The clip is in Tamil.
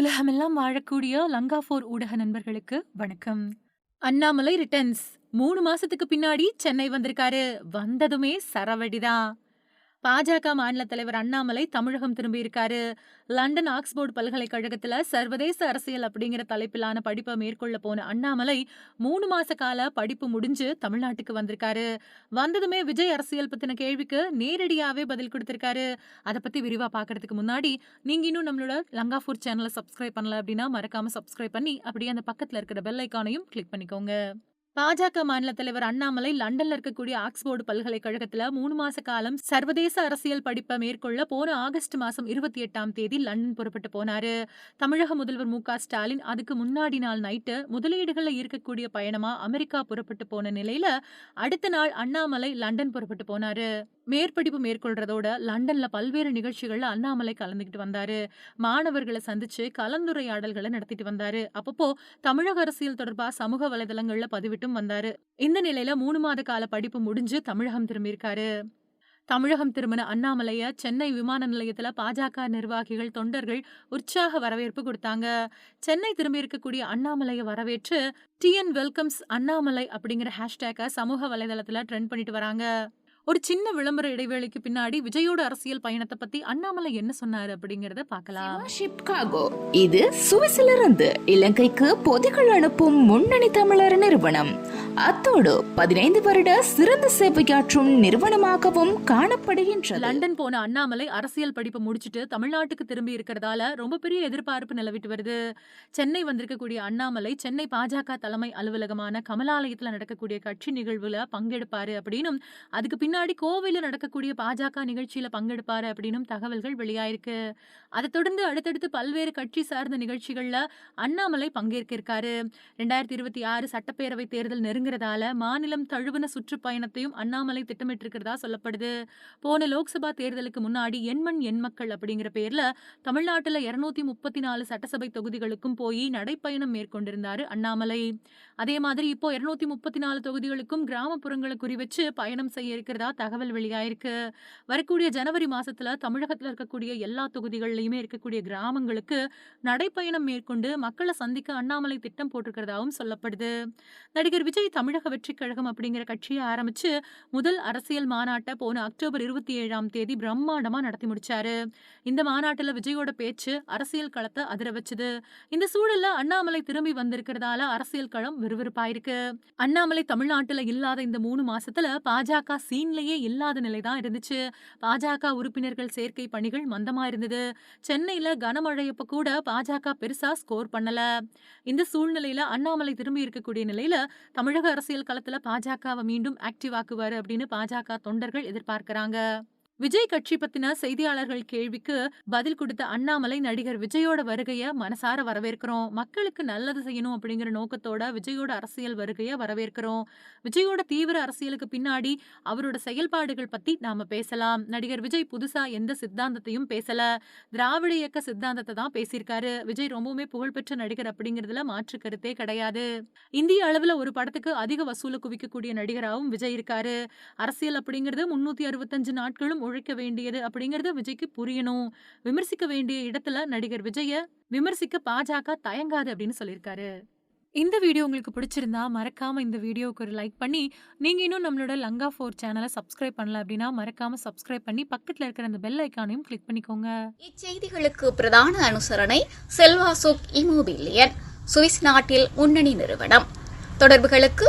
உலகமெல்லாம் வாழக்கூடிய லங்கா ஃபோர் ஊடக நண்பர்களுக்கு வணக்கம். அண்ணாமலை ரிட்டர்ன்ஸ் மூணு மாசத்துக்கு பின்னாடி சென்னை வந்திருக்காரு. வந்ததுமே சரவடிதான். பாஜக மாநில தலைவர் அண்ணாமலை தமிழகம் திரும்பியிருக்காரு. லண்டன் ஆக்ஸ்போர்ட் பல்கலைக்கழகத்துல சர்வதேச அரசியல் அப்படிங்கிற தலைப்பிலான படிப்பை மேற்கொள்ள போன அண்ணாமலை மூணு மாச கால படிப்பு முடிஞ்சு தமிழ்நாட்டுக்கு வந்திருக்காரு. வந்ததுமே விஜய் அரசியல் பத்தின கேள்விக்கு நேரடியாவே பதில் கொடுத்திருக்காரு. அதை பத்தி விரிவா பாக்குறதுக்கு முன்னாடி நீங்க இன்னும் நம்மளோட லங்காஃபூர் சேனலை சப்ஸ்கிரைப் பண்ணல அப்படின்னா மறக்காம சப்ஸ்கிரைப் பண்ணி அப்படியே அந்த பக்கத்துல இருக்கிற பெல் ஐக்கானையும் கிளிக் பண்ணிக்கோங்க. பாஜக மாநில தலைவர் அண்ணாமலை லண்டன்ல இருக்கக்கூடிய ஆக்ஸ்போர்டு பல்கலைக்கழகத்துல மூணு மாச காலம் சர்வதேச அரசியல் படிப்பை மேற்கொள்ள போன ஆகஸ்ட் மாசம் இருபத்தி எட்டாம் தேதி லண்டன் புறப்பட்டு போனாரு. தமிழக முதல்வர் மு. ஸ்டாலின் அதுக்கு முன்னாடி நாள் நைட்டு முதலீடுகள்ல இருக்கக்கூடிய பயணமா அமெரிக்கா புறப்பட்டு போன நிலையில அடுத்த நாள் அண்ணாமலை லண்டன் புறப்பட்டு போனாரு. மேற்படிப்பு மேற்கொள்றதோட லண்டன்ல பல்வேறு நிகழ்ச்சிகள்ல அண்ணாமலை கலந்துக்கிட்டு வந்தாரு. மாணவர்களை சந்திச்சு கலந்துரையாடல்களை நடத்திட்டு வந்தாரு. அப்பப்போ தமிழக அரசியல் தொடர்பா சமூக வலைதளங்கள்ல பதிவிட்டும் வந்தாரு. இந்த நிலையில மூணு மாத கால படிப்பு முடிஞ்சு தமிழகம் திரும்பியிருக்காரு. தமிழகம் திரும்பின அண்ணாமலைய சென்னை விமான நிலையத்துல பாஜக நிர்வாகிகள் தொண்டர்கள் உற்சாக வரவேற்பு கொடுத்தாங்க. சென்னை திரும்பி இருக்கக்கூடிய அண்ணாமலையை வரவேற்று டிஎன் வெல்கம்ஸ் அண்ணாமலை அப்படிங்கிற ஹேஷ்டேக்கை சமூக வலைதளத்துல ட்ரெண்ட் பண்ணிட்டு வராங்க. ஒரு சின்ன விளம்பர இடைவேளைக்கு பின்னாடி விஜயோட அரசியல் பயணத்தை பத்தி அண்ணாமலை என்ன சொன்னாரு அப்படிங்கறத பார்க்கலாம். ஷிப்காகோ இது சுவிஸிலிருந்து இலங்கைக்கு பொதிகள் அனுப்பும் முன்னணி தமிழர் நிறுவனம். அத்தோடு பதினைந்து வருட சிறந்த சேவையாற்றும் நிறுவனமாகவும் காணப்படுகின்றது. லண்டன் போன அண்ணாமலை அரசியல் படிப்பை முடிச்சிட்டு தமிழ்நாட்டுக்கு திரும்பி இருக்கிறதால ரொம்ப பெரிய எதிர்பார்ப்பு நிலவிட்டு வருது. சென்னை வந்திருக்கக்கூடிய அண்ணாமலை சென்னை பாஜக தலைமை அலுவலகமான கமலாலயத்துல நடக்கக்கூடிய கட்சி நிகழ்வுல பங்கெடுப்பாரு அப்படின்னும் அதுக்கு பின்னாடி கோவையில நடக்கக்கூடிய பாஜக நிகழ்ச்சியில் பங்கெடுப்பார் அப்படின்னும் தகவல்கள் வெளியாயிருக்கு. அதை தொடர்ந்து அடுத்தடுத்து பல்வேறு கட்சி சார்ந்த நிகழ்ச்சிகள்ல அண்ணாமலை பங்கேற்கிருக்காரு. ரெண்டாயிரத்தி இருபத்தி ஆறு சட்டப்பேரவை தேர்தல் நெருங்குறதால மாநிலம் தழுவின சுற்றுப்பயணத்தையும் அண்ணாமலை திட்டமிட்டிருக்கிறதா சொல்லப்படுது. போன லோக்சபா தேர்தலுக்கு முன்னாடி எண்மண் எண்மக்கள் அப்படிங்கிற பேர்ல தமிழ்நாட்டுல இருநூத்தி முப்பத்தி நாலு சட்டசபை தொகுதிகளுக்கும் போய் நடைப்பயணம் மேற்கொண்டிருந்தாரு அண்ணாமலை. அதே மாதிரி இப்போ இருநூத்தி முப்பத்தி நாலு தொகுதிகளுக்கும் கிராமப்புறங்களை குறிவச்சு பயணம் செய்ய இருக்கிறது தகவல் வெளியாயிருக்கு வரக்கூடிய ஜனவரி மாசத்துல தமிழகத்துல இருக்கக்கூடிய எல்லா தொகுதிகள்லயுமே இருக்கக்கூடிய கிராமங்களுக்கு நடைப்பயணம் மேற்கொண்டு மக்களை சந்திக்க அண்ணாமலை திட்டம் போட்டிருக்கிறதாவும் சொல்லப்படுது. நடிகர் விஜய் தமிழக வெற்றி கழகம் அப்படிங்கிற கட்சியை ஆரம்பிச்சு முதல் அரசியல் மாநாட்டை போன அக்டோபர் இருபத்தி ஏழாம் தேதி பிரம்மாண்டமா நடத்தி முடிச்சாரு. இந்த மாநாட்டுல விஜயோட பேச்சு அரசியல் களத்தை அதிர வச்சுது. இந்த சூழல்ல அண்ணாமலை திரும்பி வந்திருக்கிறதால அரசியல் களம் விறுவிறுப்பாயிருக்கு. அண்ணாமலை தமிழ்நாட்டுல இல்லாத இந்த மூணு மாசத்துல பாஜக சீன் சீன்லயே இல்லாத நிலைதான் இருந்துச்சு. பாஜக உறுப்பினர்கள் சேர்க்கை பணிகள் மந்தமா இருந்தது. சென்னையில கனமழையப்ப கூட பாஜக பெருசா ஸ்கோர் பண்ணல. இந்த சூழ்நிலையில அண்ணாமலை திரும்பி இருக்கக்கூடிய நிலையில தமிழக அரசியல் களத்துல பாஜகவை மீண்டும் ஆக்டிவ் ஆக்குவாரு அப்படின்னு பாஜக தொண்டர்கள் எதிர்பார்க்கிறாங்க. விஜய் கட்சி பத்தின செய்தியாளர்கள் கேள்விக்கு பதில் கொடுத்த அண்ணாமலை நடிகர் விஜயோட வருகைய மனசார வரவேற்கிறோம். மக்களுக்கு நல்லது செய்யணும் அப்படிங்கிற நோக்கத்தோட விஜயோட அரசியல் வருகைய வரவேற்கிறோம். விஜயோட தீவிர அரசியலுக்கு பின்னாடி அவரோட செயல்பாடுகள் பத்தி நாம பேசலாம். நடிகர் விஜய் புதுசா எந்த சித்தாந்தத்தையும் பேசல. திராவிட இயக்க சித்தாந்தத்தை தான் பேசியிருக்காரு. விஜய் ரொம்பவுமே புகழ்பெற்ற நடிகர் அப்படிங்கிறதுல மாற்று கருத்தே கிடையாது. இந்திய அளவுல ஒரு படத்துக்கு அதிக வசூலை குவிக்கக்கூடிய நடிகராகவும் விஜய் இருக்காரு. அரசியல் அப்படிங்கிறது முன்னூத்தி அறுபத்தஞ்சு நாட்களும் உழைக்க வேண்டியது அப்படிங்கிறது விஜய்க்கு புரியணும். விமர்சிக்க வேண்டிய இடத்துல நடிகர் விஜய விமர்சிக்க பாஜக தயங்காது அப்படின்னு சொல்லியிருக்காரு. இந்த வீடியோ உங்களுக்கு பிடிச்சிருந்தா மறக்காம இந்த வீடியோவுக்கு ஒரு லைக் பண்ணி நீங்க இன்னும் நம்மளோட லங்கா ஃபோர் சேனலை சப்ஸ்கிரைப் பண்ணல அப்படின்னா மறக்காம சப்ஸ்கிரைப் பண்ணி பக்கத்துல இருக்கிற அந்த பெல் ஐக்கானையும் கிளிக் பண்ணிக்கோங்க. இச்செய்திகளுக்கு பிரதான அனுசரணை செல்வா சுக் இமோபிலியன் சுவிஸ் நாட்டில் முன்னணி நிறுவனம். தொடர்புகளுக்கு